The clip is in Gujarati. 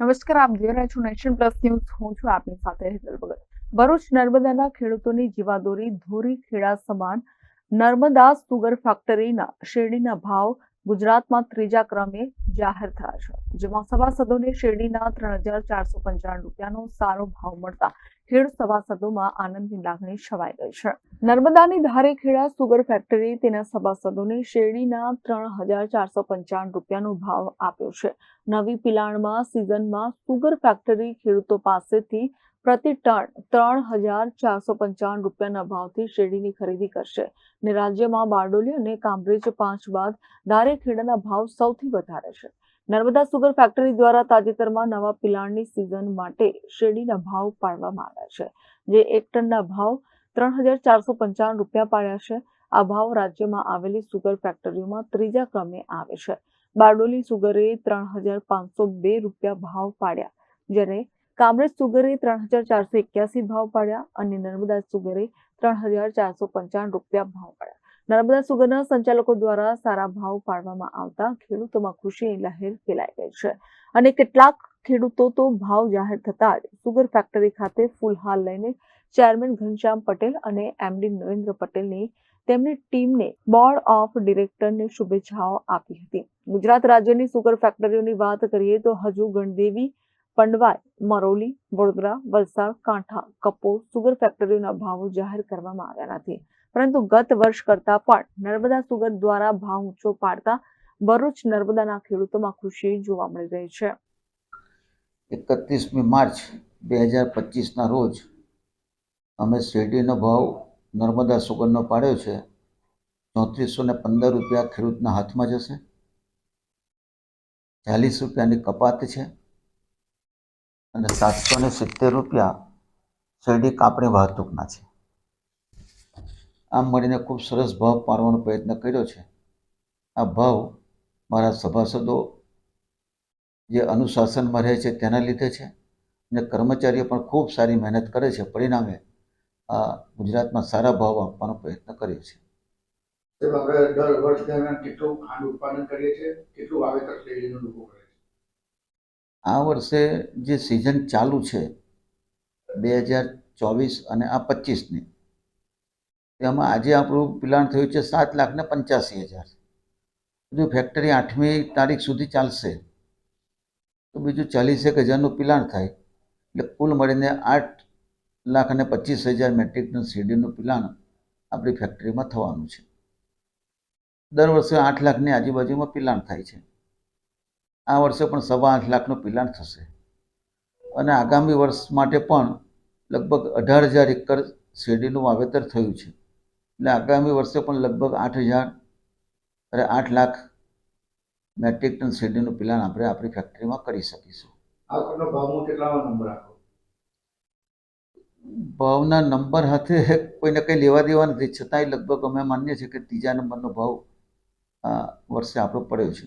નમસ્કાર, આપ જોઈ રહ્યા છો નેશન પ્લસ ન્યૂઝ. હું છું આપની સાથે હેતલ ભગત. ભરૂચ નર્મદાના ખેડૂતોની જીવાદોરી ધોરી ખેડા સમાન નર્મદા સુગર ફેક્ટરીના શેરડીના ભાવ ગુજરાતમાં ત્રીજા ક્રમે જાહેર થયા છે, જેમાં સભાસદોને શેરડીના ત્રણ હજાર ચારસો પંચાવન રૂપિયાનો સારો ભાવ મળતા ખેડ સભાસદોમાં આનંદની લાગણી છવાઈ ગઈ છે. નર્મદાની ધારે ખેડા સુગર ફેક્ટરી તેના સભાસદોને શેરડીના ત્રણ હજાર ચારસો પંચાવન રૂપિયાનો ભાવ આપ્યો છે. નવી પિલાણમાં સિઝનમાં સુગર ફેક્ટરી ખેડૂતો પાસેથી પ્રતિ ટન ત્રણ હજાર ચારસો પંચાવન રૂપિયાના ભાવથી શેરડીની ખરીદી કરશે. અને રાજ્યમાં બારડોલી અને કામરેજ પાંચ બાદ દારેખેડાના ભાવ સૌથી વધારે છે. નર્મદા સુગર ફેક્ટરી દ્વારા તાજેતરમાં નવા પિલાણની સિઝન માટે શેરડીના ભાવ પાડવામાં આવ્યા છે. જે એક ટનના ભાવ ત્રણ હજાર ચારસો પંચાવન રૂપિયા પાડ્યા છે. આ ભાવ રાજ્યમાં આવેલી સુગર ફેક્ટરીઓમાં ત્રીજા ક્રમે આવે છે. બારડોલી સુગરે ત્રણ હજાર પાંચસો બે રૂપિયા ભાવ પાડ્યા, જ્યારે કામરેજ સુગરે ત્રણ હજાર ચારસો એક્યાસી ભાવ પાડ્યા અને નર્મદા સુગરે ત્રણ હજાર ચારસો પંચાવન રૂપિયા ભાવ પાડ્યા. નર્મદા સુગરના સંચાલકો દ્વારા સારા ભાવ પાડવામાં આવતા ખેડૂતોમાં ખુશીની લહેર ફેલાઈ ગઈ છે. અને કેટલાક ખેડૂતો તો ભાવ જાહેર થતા જ સુગર ફેક્ટરી ખાતે ફૂલહાર લઈને ચેરમેન ઘનશ્યામ પટેલ અને એમડી નરેન્દ્ર પટેલની તેમની ટીમને બોર્ડ ઓફ ડિરેક્ટરને શુભેચ્છાઓ આપી હતી. ગુજરાત રાજ્યની સુગર ફેક્ટરીઓની વાત કરીએ તો હજુ ગણદેવી પંડવાઈ, મરોલી, વડોદરા, વલસાડ, કાંઠા, કપોર, સુગર ફેક્ટરીઓના ભાવો જાહેર કરવામાં આવ્યા નથી. પરંતુ ગત વર્ષ કરતા પણ નર્મદા સુગર દ્વારા ભાવ ઊંચો પાડતા ભરૂચ નર્મદાના ખેડૂતોમાં ખુશી જોવા મળી રહી છે. એકત્રીસમી માર્ચ બે હજાર પચીસના રોજ અમે શેરડીનો ભાવ નર્મદા સુગરનો પાડ્યો છે. ચોત્રીસો ને પંદર રૂપિયા ખેડૂતના હાથમાં જશે. ચાલીસ રૂપિયાની કપાત છે. અને સાતસો ને સિત્તેર રૂપિયા શેરડી કાપણી વાહતુકના છે. આમ મળીને ખૂબ સરસ ભાવ પાડવાનો પ્રયત્ન કર્યો છે. આ ભાવ મારા સભાસદો જે અનુશાસનમાં રહે છે તેના લીધે છે અને કર્મચારીઓ પણ ખૂબ સારી મહેનત કરે છે. પરિણામે આ ગુજરાતમાં સારા ભાવ આપવાનો પ્રયત્ન કર્યો છે. દર વર્ષ દરમિયાન કેટલું ખાંડ ઉત્પાદન કરીએ છીએ? કેટલું વાવેતર શેરડીનું લોકો કરે આ વર્ષે જે સિઝન ચાલુ છે, બે હજાર ચોવીસ અને આ પચીસની, તેમાં આજે આપણું પિલાણ થયું છે સાત લાખ ને પંચ્યાસી હજાર. જો ફેક્ટરી આઠમી તારીખ સુધી ચાલશે, તો બીજું ચાલીસેક હજારનું પિલાણ થાય. એટલે કુલ મળીને આઠ લાખ અને પચીસ હજાર મેટ્રિક ટન શેરડીનું પિલાણ આપણી ફેક્ટરીમાં થવાનું છે. દર વર્ષે આઠ લાખની આજુબાજુમાં પિલાણ થાય છે. આ વર્ષે પણ સવા આઠ લાખનું પિલાણ થશે. અને આગામી વર્ષ માટે પણ લગભગ અઢાર હજાર એકર શેરડીનું વાવેતર થયું છે. એટલે આગામી વર્ષે પણ લગભગ આઠ હજાર અરે આઠ લાખ મેટ્રિક ટન શેરડીનું પિલાણ આપણે આપણી ફેક્ટરીમાં કરી શકીશું. ભાવના નંબર હાથે કોઈને કંઈ લેવા દેવા નથી. છતાંય લગભગ અમે માનીએ છીએ કે ત્રીજા નંબરનો ભાવ આ વર્ષે આપણો પડ્યો છે.